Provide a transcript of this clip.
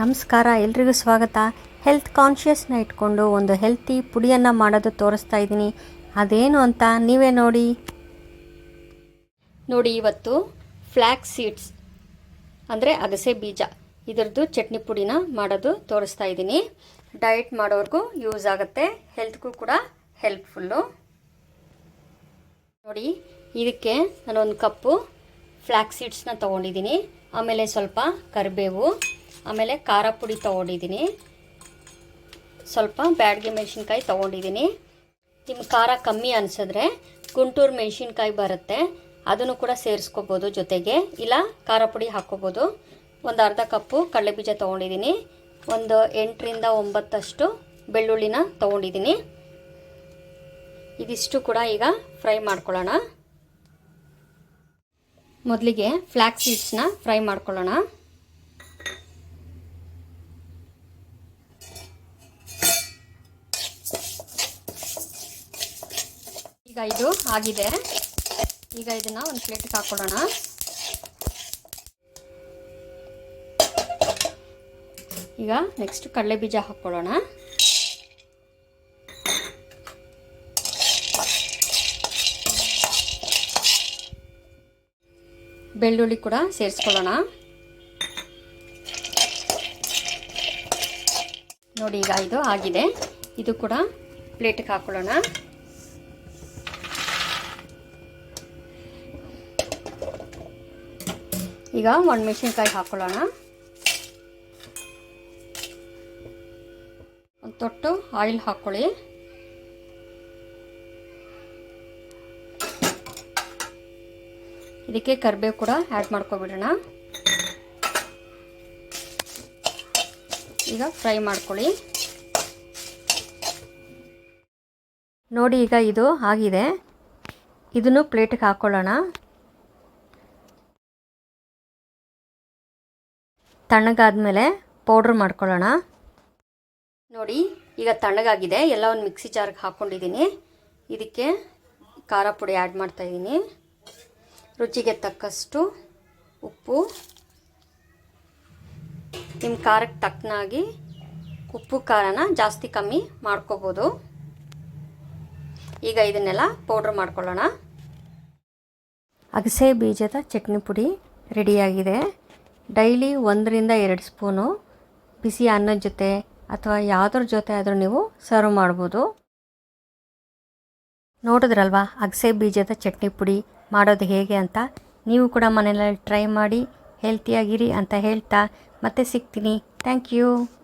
ನಮಸ್ಕಾರ, ಎಲ್ರಿಗೂ ಸ್ವಾಗತ. ಹೆಲ್ತ್ ಕಾನ್ಷಿಯಸ್ನ ಇಟ್ಕೊಂಡು ಒಂದು ಹೆಲ್ತಿ ಪುಡಿಯನ್ನು ಮಾಡೋದು ತೋರಿಸ್ತಾ ಇದ್ದೀನಿ. ಅದೇನು ಅಂತ ನೀವೇ ನೋಡಿ. ನೋಡಿ ಇವತ್ತು ಫ್ಲ್ಯಾಕ್ ಸೀಡ್ಸ್ ಅಂದರೆ ಅಗಸೆ ಬೀಜ. ಇದರದ್ದು ಚಟ್ನಿ ಪುಡಿನ ಮಾಡೋದು ತೋರಿಸ್ತಾ ಇದ್ದೀನಿ. ಡಯಟ್ ಮಾಡೋರ್ಗೂ ಯೂಸ್ ಆಗುತ್ತೆ. ಹೆಲ್ತ್ಗೂ ಕೂಡ ಹೆಲ್ಪ್ಫುಲ್ಲು ನೋಡಿ, ಇದಕ್ಕೆ ನಾನೊಂದು ಕಪ್ಪು ಫ್ಲ್ಯಾಕ್ ಸೀಡ್ಸ್ನ ತೊಗೊಂಡಿದ್ದೀನಿ. ಆಮೇಲೆ ಸ್ವಲ್ಪ ಕರಿಬೇವು. ಆಮೇಲೆ ಖಾರ ಪುಡಿ ತೊಗೊಂಡಿದ್ದೀನಿ. ಸ್ವಲ್ಪ ಬ್ಯಾಡ್ಗೆ ಮೆಣಸಿನ್ಕಾಯಿ ತೊಗೊಂಡಿದ್ದೀನಿ. ನಿಮ್ಮ ಖಾರ ಕಮ್ಮಿ ಅನಿಸಿದ್ರೆ ಗುಂಟೂರು ಮೆಣಸಿನ್ಕಾಯಿ ಬರುತ್ತೆ. ಅದನ್ನು ಕೂಡ ಸೇರಿಸ್ಕೋಬೋದು ಜೊತೆಗೆ. ಇಲ್ಲ, ಖಾರ ಪುಡಿ ಹಾಕ್ಕೋಬೋದು. ಒಂದು ಅರ್ಧ ಕಪ್ಪು ಕಡಲೆಬೀಜ ತೊಗೊಂಡಿದ್ದೀನಿ. ಒಂದು ಎಂಟರಿಂದ ಒಂಬತ್ತಷ್ಟು ಬೆಳ್ಳುಳ್ಳಿನ ತೊಗೊಂಡಿದ್ದೀನಿ. ಇದಿಷ್ಟು ಕೂಡ ಈಗ ಫ್ರೈ ಮಾಡ್ಕೊಳ್ಳೋಣ. ಮೊದಲಿಗೆ ಫ್ಲ್ಯಾಕ್ ಸೀಡ್ಸ್ನ ಫ್ರೈ ಮಾಡ್ಕೊಳ್ಳೋಣ. ಈಗ ಇದು ಆಗಿದೆ. ಈಗ ಇದನ್ನ ಒಂದು ಪ್ಲೇಟ್ಗೆ ಹಾಕೊಳ್ಳೋಣ ಈಗ ನೆಕ್ಸ್ಟ್ ಕಡಲೆ ಬೀಜ ಹಾಕ್ಕೊಳ್ಳೋಣ ಬೆಳ್ಳುಳ್ಳಿ ಕೂಡ ಸೇರಿಸ್ಕೊಳ್ಳೋಣ. ನೋಡಿ ಈಗ ಇದು ಆಗಿದೆ. ಇದು ಕೂಡ ಪ್ಲೇಟಿಗೆ ಹಾಕೊಳ್ಳೋಣ ಈಗ ಒಣಮೆಣಸಿನ್ಕಾಯಿ ಹಾಕ್ಕೊಳ್ಳೋಣ ಒಂದು ತೊಟ್ಟು ಆಯಿಲ್ ಹಾಕ್ಕೊಳ್ಳಿ ಇದಕ್ಕೆ ಕರಿಬೇವು ಕೂಡ ಆ್ಯಡ್ ಮಾಡ್ಕೊಬಿಡೋಣ. ಈಗ ಫ್ರೈ ಮಾಡ್ಕೊಳ್ಳಿ. ನೋಡಿ ಈಗ ಇದು ಆಗಿದೆ. ಇದನ್ನು ಪ್ಲೇಟಿಗೆ ಹಾಕ್ಕೊಳ್ಳೋಣ ತಣ್ಣಗಾದ್ಮೇಲೆ ಪೌಡ್ರ್ ಮಾಡ್ಕೊಳ್ಳೋಣ. ನೋಡಿ ಈಗ ತಣ್ಣಗಾಗಿದೆ. ಎಲ್ಲ ಒಂದು ಮಿಕ್ಸಿ ಜಾರ್ಗೆ ಹಾಕ್ಕೊಂಡಿದ್ದೀನಿ ಇದಕ್ಕೆ ಖಾರ ಪುಡಿ ಆ್ಯಡ್ ಮಾಡ್ತಾಯಿದ್ದೀನಿ ರುಚಿಗೆ ತಕ್ಕಷ್ಟು ಉಪ್ಪು. ನಿಮ್ಮ ಖಾರಕ್ಕೆ ತಕ್ಕನಾಗಿ ಉಪ್ಪು ಖಾರನ ಜಾಸ್ತಿ ಕಮ್ಮಿ ಮಾಡ್ಕೋಬೋದು. ಈಗ ಇದನ್ನೆಲ್ಲ ಪೌಡ್ರ್ ಮಾಡ್ಕೊಳ್ಳೋಣ. ಅಗಸೆ ಬೀಜದ ಚಟ್ನಿ ಪುಡಿ ರೆಡಿಯಾಗಿದೆ. ಡೈಲಿ ಒಂದರಿಂದ ಎರಡು ಸ್ಪೂನು ಬಿಸಿ ಅನ್ನದ ಜೊತೆ ಅಥವಾ ಯಾವುದ್ರ ಜೊತೆ ಆದರೂ ನೀವು ಸರ್ವ್ ಮಾಡ್ಬೋದು. ನೋಡಿದ್ರಲ್ವಾ, ಅಗಸೆ ಬೀಜದ ಚಟ್ನಿ ಪುಡಿ ಮಾಡೋದು ಹೇಗೆ ಅಂತ? ನೀವು ಕೂಡ ಮನೆಯಲ್ಲಿ ಟ್ರೈ ಮಾಡಿ, ಹೆಲ್ತಿಯಾಗಿರಿ ಅಂತ ಹೇಳ್ತಾ ಮತ್ತೆ ಸಿಗ್ತೀನಿ. Thank you.